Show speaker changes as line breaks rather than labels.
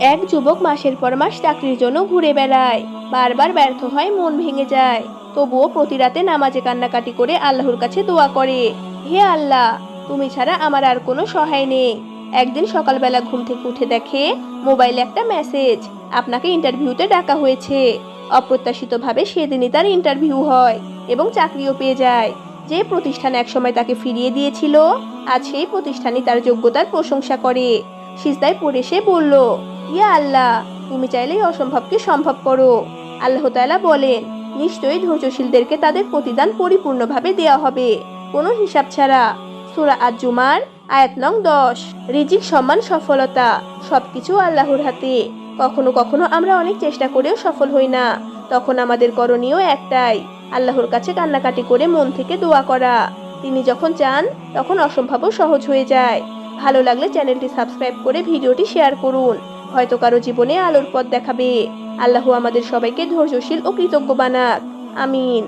এক যুবক মাসের পর মাস চাকরির জন্য ঘুরে বেড়ায়। বারবার ব্যর্থ হয়, মন ভেঙে যায়। তবুও প্রতি রাতে নামাজে কান্নাকাটি করে আল্লাহর কাছে দোয়া করে, হে আল্লাহ, তুমি ছাড়া আমার আর কোনো সহায় নেই। একদিন সকালবেলা ঘুম থেকে উঠে দেখে মোবাইলে একটা মেসেজ, আপনাকে ইন্টারভিউতে ডাকা হয়েছে। অপ্রত্যাশিতভাবে সেদিনই তার ইন্টারভিউ হয় এবং চাকরিও পেয়ে যায়। যে প্রতিষ্ঠান একসময় তাকে ফিরিয়ে দিয়েছিল, আজ সেই প্রতিষ্ঠানই তার যোগ্যতার প্রশংসা করে। সিজদায় পড়ে সে বলল ইয়া আল্লাহ, তুমি চাইলেই অসম্ভবকে সম্ভব করো। আল্লাহ তাআলা বলেন, নিশ্চয়ই ধৈর্যশীলদেরকে তাদের প্রতিদান পরিপূর্ণভাবে দেওয়া হবে, কোনো হিসাব ছাড়া। সূরা আজ-জুমার আয়াত নং দশ, রিজিক, সম্মান, সফলতা, সবকিছু আল্লাহর হাতে। কখনো কখনো আমরা অনেক চেষ্টা করেও সফল হই না, তখন আমাদের করণীয় একটাই, আল্লাহর কাছে কান্নাকাটি করে মন থেকে দোয়া করা। তিনি যখন চান, তখন অসম্ভবও সহজ হয়ে যায়। ভালো লাগলে চ্যানেলটি সাবস্ক্রাইব করে ভিডিওটি শেয়ার করুন। হয়তো কারও জীবনে আলোর পথ দেখাবে। আল্লাহ আমাদের সবাইকে ধৈর্যশীল ও কৃতজ্ঞ বানাক। আমিন।